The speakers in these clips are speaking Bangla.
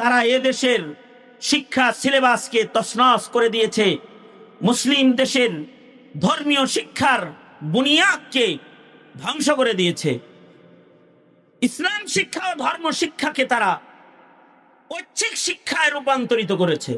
তারা এদেশের শিক্ষা সিলেবাসকে তছনছ করে দিয়েছে। মুসলিম দেশের ধর্মীয় শিক্ষার বুনিয়াদকে ধ্বংস করে দিয়েছে। ইসলাম শিক্ষা ও ধর্ম শিক্ষাকে তারা ঐচ্ছিক শিক্ষায় রূপান্তরিত করেছে।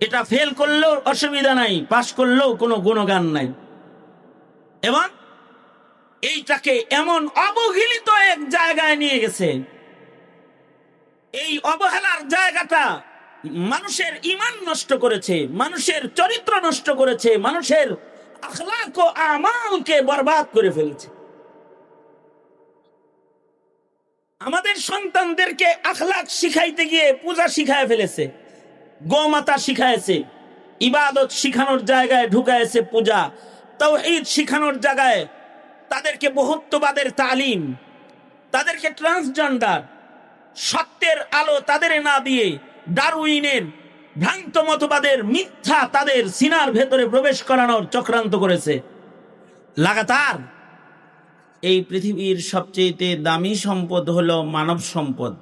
এটা ফেল করলেও অসুবিধা নাই পাশ করলেও কোনো গুণগান নাই। এবং এইটাকে এমন অবহেলিত এক জায়গায় নিয়ে গেছে এই অবহেলার জায়গাটা মানুষের ইমান নষ্ট করেছে, মানুষের চরিত্র নষ্ট করেছে, মানুষের আখলাক ও আমালকে বরবাদ করে ফেলেছে। আমাদের সন্তানদেরকে আখলাক শিখাইতে গিয়ে পূজা শিখায় ফেলেছে, গোমাতা শিখাইছে, ইবাদত শিখানোর জায়গায় ঢুকাইছে পূজা তাও ঈদ শিখানোর জায়গায় তাদেরকে বহুত্ববাদের তালিম, তাদেরকে ট্রান্সজেন্ডার সত্যের আলো তাদের না দিয়ে ডারউইনের ভ্রান্ত মতবাদের মিথ্যা তাদের সিনার ভেতরে প্রবেশ করানোর চক্রান্ত করেছে। লাগাতার এই পৃথিবীর সবচেয়ে দামি সম্পদ হলো মানব সম্পদ।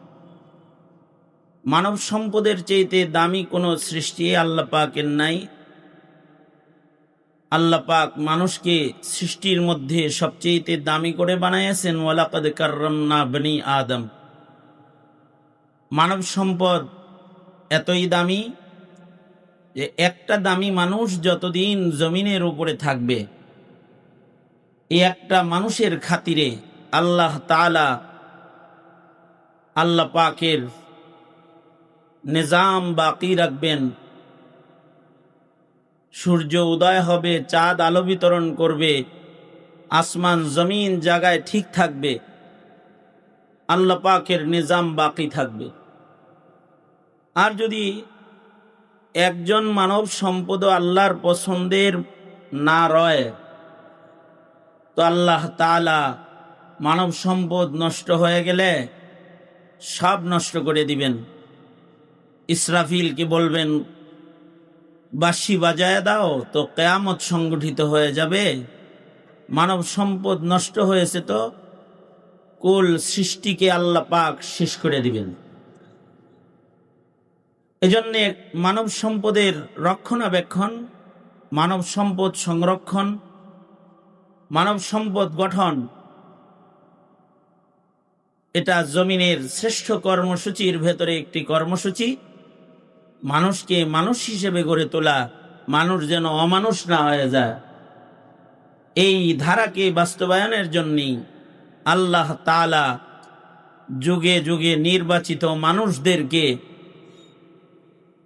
মানব সম্পদের চেয়েতে দামি কোনো সৃষ্টি আল্লাহ পাকের নাই। আল্লাহ পাক মানুষকে সৃষ্টির মধ্যে সবচেয়ে দামি করে বানাইয়াছেন ওয়ালাকাদ কাররামনা বনি আদম। মানব সম্পদ এতই দামি যে একটা দামি মানুষ যতদিন জমিনের উপরে থাকবে এই একটা মানুষের খাতিরে আল্লাহ তালা আল্লাহ পাকের নিজাম বাকি রাখবেন। সূর্য উদয় হবে, চাঁদ আলো বিতরণ করবে, আসমান, জমিন জায়গায় ঠিক থাকবে, আল্লাহ পাকের নিজাম বাকি থাকবে। আর যদি একজন মানব সম্পদ আল্লাহর পছন্দের না রয়, তো আল্লাহ তালা মানব সম্পদ নষ্ট হয়ে গেলে সব নষ্ট করে দিবেন। ইসরাফিলকে বলবেন বাসি বাজায় দাও তো কেয়ামত সংগঠিত হয়ে যাবে। মানব সম্পদ নষ্ট হয়েছে তো কুল সৃষ্টিকে আল্লাহ পাক শেষ করে দিবেন। এজন্যে মানব সম্পদের রক্ষণাবেক্ষণ, মানব সম্পদ সংরক্ষণ, মানব সম্পদ গঠন, এটা জমিনের শ্রেষ্ঠ কর্মসূচির ভেতরে একটি কর্মসূচি। মানুষকে মানুষ হিসেবে গড়ে তোলা, মানুষ যেন অমানুষ না হয়ে যায়। এই ধারাকে বাস্তবায়নের জন্যই আল্লাহ তালা যুগে যুগে নির্বাচিত মানুষদেরকে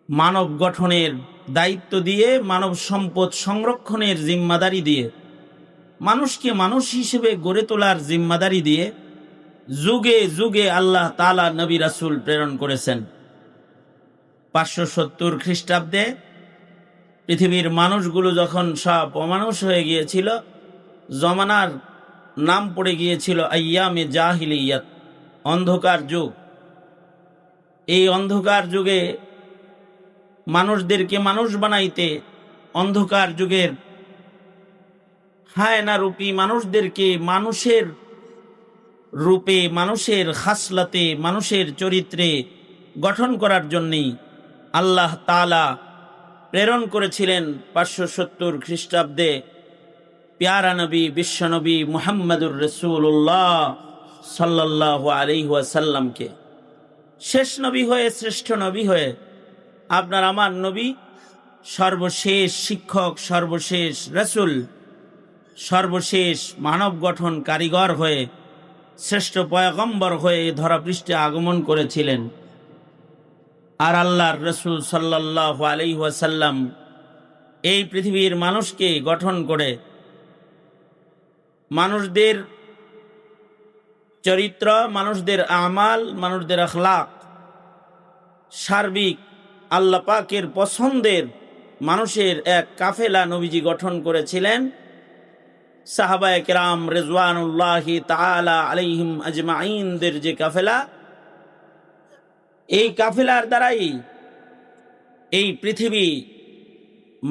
মানব গঠনের দায়িত্ব দিয়ে, মানব সম্পদ সংরক্ষণের জিম্মাদারি দিয়ে, মানুষকে মানুষ হিসেবে গড়ে তোলার জিম্মাদারি দিয়ে যুগে যুগে আল্লাহ তালা নবী রাসুল প্রেরণ করেছেন। পাঁচশো সত্তর খ্রিস্টাব্দে পৃথিবীর মানুষগুলো যখন সব অমানুষ হয়ে গিয়েছিল, জমানার নাম পড়ে গিয়েছিল আয়ামে জাহিলিয়াত, অন্ধকার যুগ। এই অন্ধকার যুগে মানুষদেরকে মানুষ বানাইতে অন্ধকার যুগের হায়না রূপী মানুষদেরকে মানুষের রূপে, মানুষের হাসলাতে মানুষের চরিত্রে গঠন করার জন্যেই আল্লাহ তালা প্রেরণ করেছিলেন পাঁচশো সত্তর খ্রিস্টাব্দে পেয়ারা নবী বিশ্বনবী মুহাম্মদুর রসুল্লাহ সাল্লাহ আলিহাসাল্লামকে শেষ নবী হয়ে, শ্রেষ্ঠ নবী হয়ে আপনার আমার নবী, সর্বশেষ শিক্ষক, সর্বশেষ রসুল, সর্বশেষ মানব গঠন কারিগর হয়ে, শ্রেষ্ঠ পয়গম্বর হয়ে ধরাপৃষ্ঠে আগমন করেছিলেন। আর আল্লাহর রসুল সাল্লাহ আলহিহাসাল্লাম এই পৃথিবীর মানুষকে গঠন করে, মানুষদের চরিত্র, মানুষদের আমাল, মানুষদের আখলাক, সার্বিক আল্লাহ পাকের পছন্দের মানুষের এক কাফেলা নবীজি গঠন করেছিলেন। সাহাবায় কেরাম রেজওয়ানুল্লাহি তালা আলিহিম আজমাইনদের যে কাফেলা, এই কাফেলার দ্বারাই এই পৃথিবী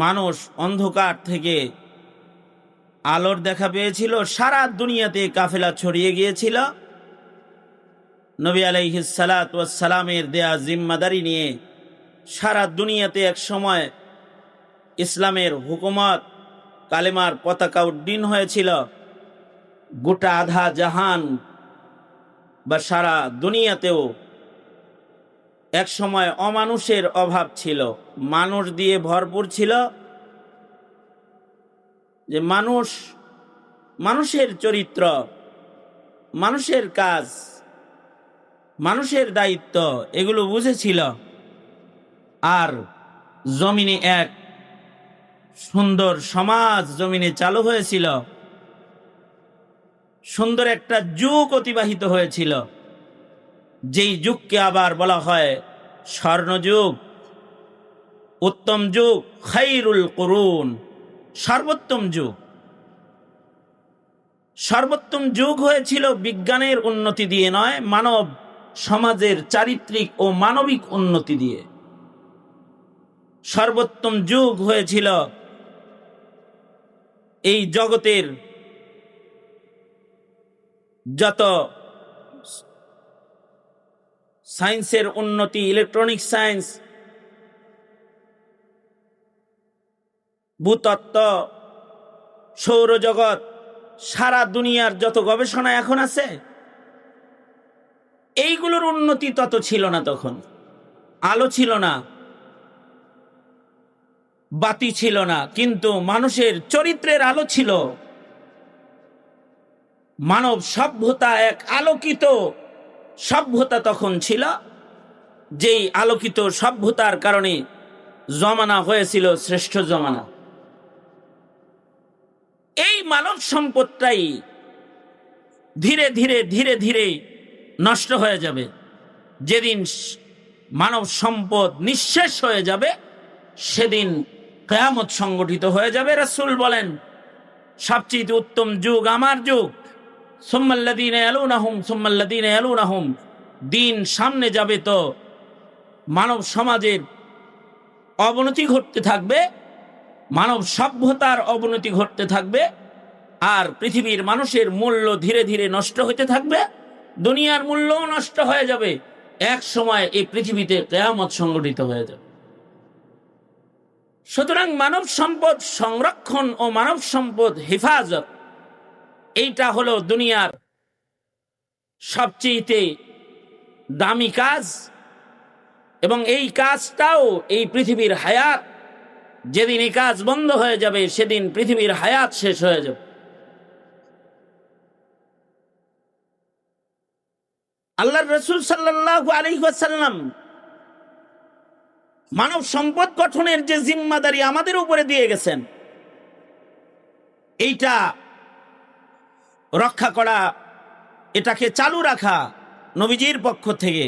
মানুষ অন্ধকার থেকে আলোর দেখা পেয়েছিল, সারা দুনিয়াতে কাফেলা ছড়িয়ে গিয়েছিল। নবী আলাইহিসালামের দেয়া জিম্মাদারি নিয়ে সারা দুনিয়াতে এক সময় ইসলামের হুকুমত, কালেমার পতাকা উড্ডীন হয়েছিল। গোটা আধা জাহান বা সারা দুনিয়াতেও এক সময় অমানুষের অভাব ছিল। মানুষ দিয়ে ভরপুর ছিল যে মানুষ, মানুষের চরিত্র, মানুষের কাজ, মানুষের দায়িত্ব, এগুলো বুঝেছিল। আর জমিনে এক সুন্দর সমাজ জমিনে চালু হয়েছিল। সুন্দর একটা যুগ অতিবাহিত হয়েছিল। যেই যুগকে আবার বলা হয় স্বর্ণযুগ উত্তম যুগ, খাইরুল করুন, সর্বোত্তম যুগ। সর্বোত্তম যুগ হয়েছিল বিজ্ঞানের উন্নতি দিয়ে নয়, মানব সমাজের চারিত্রিক ও মানবিক উন্নতি দিয়ে। সর্বোত্তম যুগ হয়েছিল এই জগতের যত সায়েন্সের উন্নতি ইলেকট্রনিক সায়েন্স ভূতত্ত্ব, সৌরজগৎ, সারা দুনিয়ার যত গবেষণা এখন আছে, এইগুলোর উন্নতি তত ছিল না তখন, আলো ছিল না। বাতি ছিল না, কিন্তু মানুষের চরিত্রের আলো ছিল। মানব সভ্যতা এক আলোকিত সভ্যতা তখন ছিল, যেই আলোকিত সভ্যতার কারণে জমানা হয়েছিল শ্রেষ্ঠ জমানা। এই মানব সম্পদটাই ধীরে ধীরে ধীরে ধীরে নষ্ট হয়ে যাবে। যেদিন মানব সম্পদ নিঃশেষ হয়ে যাবে, সেদিন কেয়ামত সংগঠিত হয়ে যাবে, রাসুল বলেন। সবচেয়ে উত্তম যুগ আমার যুগ। সোম্মাল্লাদিন আলুনাহুম সোম্মাল্লাদিন আলুনাহুম দিন সামনে যাবে তো মানব সমাজের অবনতি ঘটতে থাকবে, মানব সভ্যতার অবনতি ঘটতে থাকবে, আর পৃথিবীর মানুষের মূল্য ধীরে ধীরে নষ্ট হতে থাকবে, দুনিয়ার মূল্যও নষ্ট হয়ে যাবে। এক সময় এই পৃথিবীতে কেয়ামত সংগঠিত হয়ে যাবে। সুতরাং মানব সম্পদ সংরক্ষণ ও মানব সম্পদ হেফাজত, এইটা হলো দুনিয়ার সবচেয়ে দামি কাজ, এবং এই কাজটাও এই পৃথিবীর হায়াত, যেদিন এই কাজ বন্ধ হয়ে যাবে, সেদিন পৃথিবীর হায়াত শেষ হয়ে যাবে। আল্লাহ রসুল সাল্লাহ আলহাসাল্লাম মানব সম্পদ গঠনের যে জিম্মাদারি আমাদের উপরে দিয়ে গেছেন, এইটা রক্ষা করা, এটাকে চালু রাখা নবীজির পক্ষ থেকে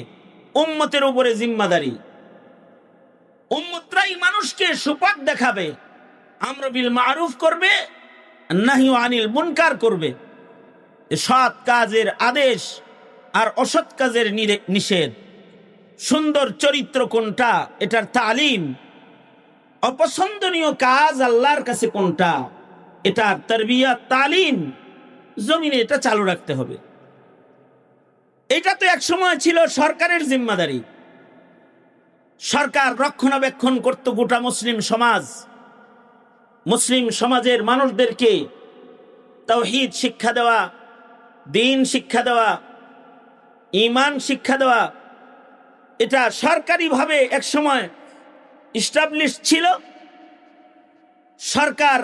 উম্মতের উপরে জিম্মাদারি। উম্মতরাই মানুষকে সুপাত দেখাবে, আমরবিল মারুফ করবে, নাহি আনিল মুনকার করবে। সৎ কাজের আদেশ আর অসৎ কাজের নিষেধ। সুন্দর চরিত্র কোনটা? এটার তালিম। অপছন্দনীয় কাজ আল্লাহর কাছে কোনটা? এটার তরবিয়া, তালিম। জমিনে এটা চালু রাখতে হবে। এটা তো এক সময় ছিল সরকারের জিম্মাদারি। সরকার রক্ষণাবেক্ষণ করত গোটা মুসলিম সমাজ। মুসলিম সমাজের মানুষদেরকে তৌহিদ শিক্ষা দেওয়া, দিন শিক্ষা দেওয়া ইমান শিক্ষা দেওয়া এটা সরকারিভাবে এক সময় ইস্টাবলিশ ছিল। সরকার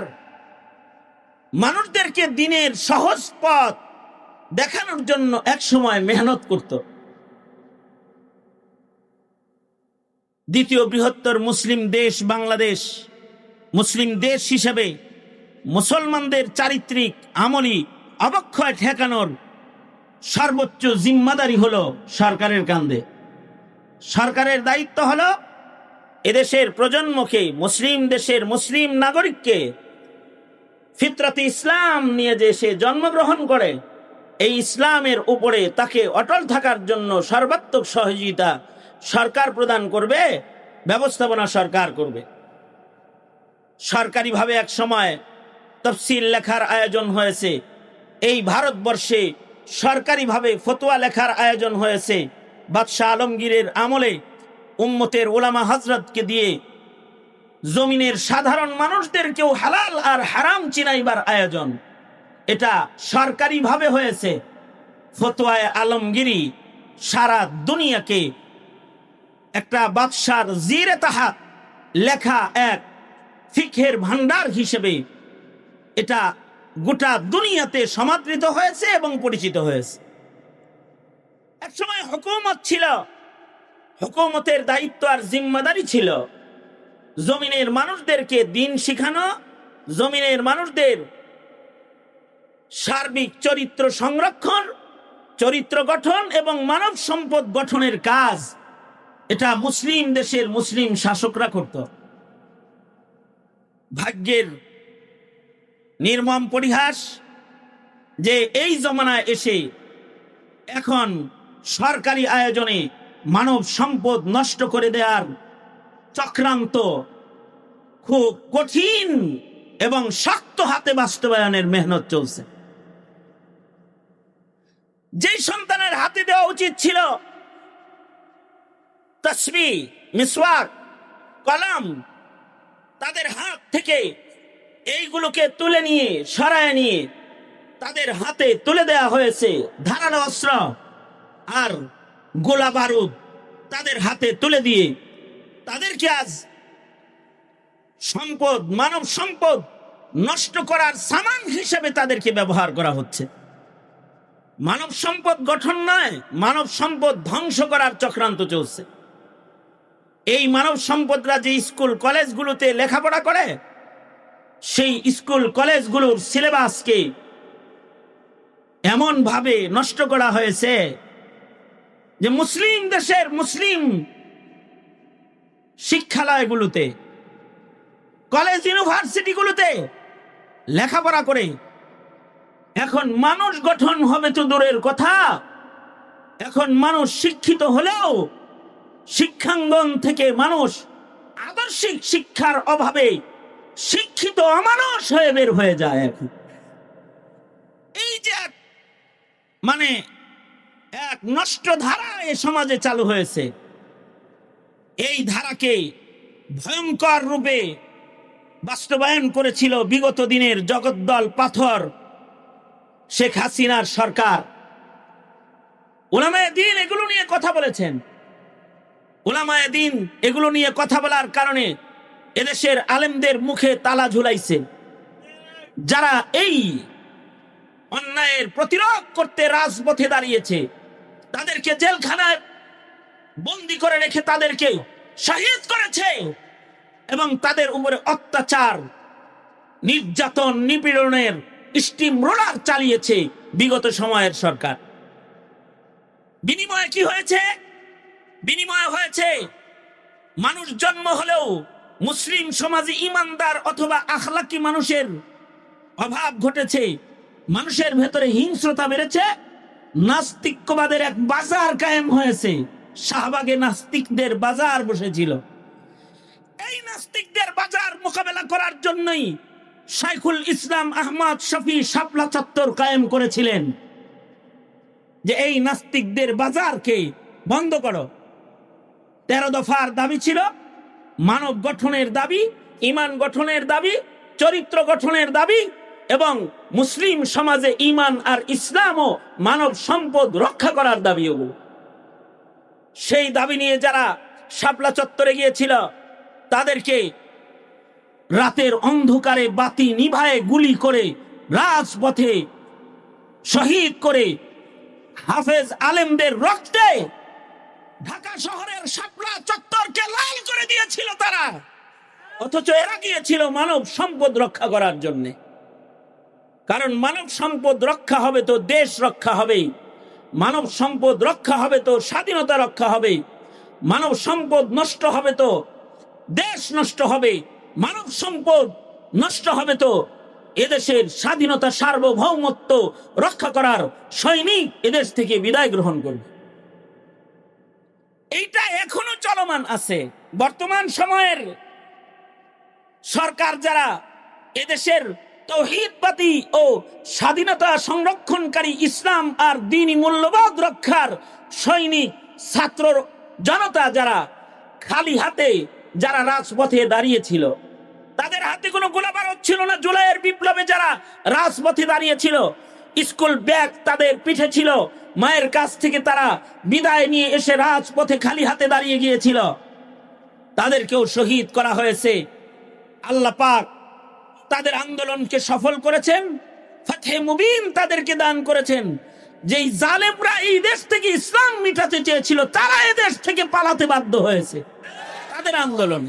মানুষদেরকে দিনের সহজ পথ দেখানোর জন্য এক সময় মেহনত করত। দ্বিতীয় বৃহত্তর মুসলিম দেশ বাংলাদেশ। মুসলিম দেশ হিসেবে মুসলমানদের চারিত্রিক আমলি অবক্ষয় ঠেকানোর সর্বোচ্চ জিম্মাদারি হলো সরকারের কান্দে সরকারের দায়িত্ব হলো এদেশের প্রজন্মকে, মুসলিম দেশের মুসলিম নাগরিককে ফিতরতে ইসলাম নিয়ে যে সে জন্মগ্রহণ করে, এই ইসলামের উপরে তাকে অটল থাকার জন্য সর্বাত্মক সহযোগিতা সরকার প্রদান করবে, ব্যবস্থাপনা সরকার করবে। সরকারিভাবে এক সময় তফসিল লেখার আয়োজন হয়েছে, এই ভারতবর্ষে সরকারিভাবে ফতোয়া লেখার আয়োজন হয়েছে বাদশাহ আলমগীরের আমলে উম্মতের ওলামা হজরতকে দিয়ে জমিনের সাধারণ মানুষদেরকেও হালাল আর হারাম চিনাইবার আয়োজন। এটা সরকারিভাবে হয়েছে। ফতোয়ায় আলমগিরি সারা দুনিয়াকে একটা বাদশার জিরে তাহাত লেখা এক ফিখের ভান্ডার হিসেবে এটা গোটা দুনিয়াতে সমাদৃত হয়েছে এবং পরিচিত হয়েছে। একসময় হুকুমত ছিল, হুকুমতের দায়িত্ব আর জিম্মাদারি ছিল। জমিনের মানুষদেরকে দিন শিখানো, জমিনের মানুষদের সার্বিক চরিত্র সংরক্ষণ, চরিত্র গঠন এবং মানব সম্পদ গঠনের কাজ। এটা মুসলিম দেশের মুসলিম শাসকরা করত। ভাগ্যের নির্মম পরিহাস যে এই জমানায় এসে এখন সরকারি আয়োজনে মানব সম্পদ নষ্ট করে দেওয়ার চক্রান্ত খুব কঠিন এবং শক্ত হাতে বাস্তবায়নের মেহনত চলছে। যেই সন্তানের হাতে দেওয়া উচিত ছিল তসবি, মিসওয়াক, কলম, তাদের হাত থেকে এইগুলোকে তুলে নিয়ে, সরায় নিয়ে তাদের হাতে তুলে দেয়া হয়েছে ধারালো অস্ত্র। আর গোলা বারুদ তাদের হাতে তুলে দিয়ে তাদেরকে আজ সম্পদ, মানব সম্পদ নষ্ট করার সামান হিসেবে তাদেরকে ব্যবহার করা হচ্ছে। মানব সম্পদ গঠন নয়, মানব সম্পদ ধ্বংস করার চক্রান্ত চলছে। এই মানব সম্পদরা যে স্কুল, কলেজগুলোতে লেখাপড়া করে, সেই স্কুল, কলেজগুলোর সিলেবাসকে এমন ভাবে নষ্ট করা হয়েছে যে মুসলিম দেশের মুসলিম শিক্ষালয়গুলোতে, কলেজ ইউনিভার্সিটিগুলোতে লেখাপড়া করে, এখন মানুষ গঠন হবে তো দূরের কথা, এখন মানুষ শিক্ষিত হলেও শিক্ষাঙ্গন থেকে মানুষ আদর্শিক শিক্ষার অভাবে শিক্ষিত অমানুষ হয়ে বের হয়ে যায় এখন। এই যে মানে নষ্ট ধারা এ সমাজে চালু হয়েছে। এই ধারাকে ভয়ঙ্কর রূপে বাস্তবায়ন করেছিল বিগত দিনের জগদ্দল পাথর শেখ হাসিনার সরকার। ওলামায় দিন এগুলো নিয়ে কথা বলেছেন। ওলামায় দিন এগুলো নিয়ে কথা বলার কারণে এদেশের আলেমদের মুখে তালা ঝুলাইছে। যারা এই অন্যায়ের প্রতিরোধ করতে রাজপথে দাঁড়িয়েছে তাদেরকে জেলখানায় বন্দি করে রেখে তাদেরকে শহীদ করেছে এবং তাদের উপরে অত্যাচার, নির্যাতন, নিপীড়নের স্টিম রোলার চালিয়েছে বিগত সময়ের সরকার। বিনিময়ে কি হয়েছে? বিনিময় হয়েছে মানুষ জন্ম হলেও মুসলিম সমাজে ইমানদার অথবা আখলাকি মানুষের অভাব ঘটেছে। মানুষের ভেতরে হিংস্রতা বেড়েছে। নাস্তিক্যবাদের এক বাজার কায়েম হয়েছে। শাহবাগে নাস্তিকদের বাজার বসেছিল। এই নাস্তিকদের বাজার মোকাবেলা করার জন্যই শাইখুল ইসলাম আহমদ শফি শাপলা চত্বর কায়েম করেছিলেন। যে এই নাস্তিকদের বাজারকে বন্ধ করো। তেরো দফার দাবি ছিল, মানব গঠনের দাবি, ইমান গঠনের দাবি, চরিত্র গঠনের দাবি এবং মুসলিম সমাজে ইমান আর ইসলাম ও মানব সম্পদ রক্ষা করার দাবি ওগুলো সেই দাবি নিয়ে যারা শাপলা চত্বরে গিয়েছিল, তাদেরকে রাতের অন্ধকারে বাতি নিভায়ে গুলি করে, রাজপথে শহীদ করে হাফেজ আলেমদের রক্তে ঢাকা শহরের শাপলা চত্বরকে লাল করে দিয়েছিল তারা। অথচ এরা গিয়েছিল মানব সম্পদ রক্ষা করার জন্য। কারণ মানব সম্পদ রক্ষা হবে তো দেশ রক্ষা হবে। মানব সম্পদ রক্ষা হবে তো স্বাধীনতা রক্ষা হবে। মানব সম্পদ নষ্ট হবে তো দেশ নষ্ট হবে। মানব সম্পদ নষ্ট হবে তো এদেশের স্বাধীনতা সার্বভৌমত্ব রক্ষা করার সৈনিক এদেশ থেকে বিদায় গ্রহণ করবে। এইটা এখনও চলমান আছে। বর্তমান সময়ের সরকার যারা এদেশের তৌহিদবাদী ও স্বাধীনতা সংরক্ষণকারী ইসলাম আর দিনী মূল্যবোধ রক্ষার সৈনিক ছাত্র জনতা যারা খালি হাতে, যারা রাজপথে দাঁড়িয়েছিল। তাদের হাতে কোনো গোলাবারত ছিল না। জুলাইয়ের বিপ্লবে যারা রাজপথে দাঁড়িয়েছিল, স্কুল ব্যাগ তাদের পিঠে ছিল। মায়ের কাছ থেকে তারা বিদায় নিয়ে এসে রাজপথে খালি হাতে দাঁড়িয়ে গিয়েছিল। তাদেরকেও শহীদ করা হয়েছে। আল্লাহ পাক তাদের আন্দোলনকে সফল করেছেন ফাতে মুবিন তাদেরকে দান করেছেন। যেই জালেমরা এই দেশ থেকে ইসলাম মিটাতে চেয়েছিল, তারা এদেশ থেকে পালাতে বাধ্য হয়েছে। তাদের আন্দোলন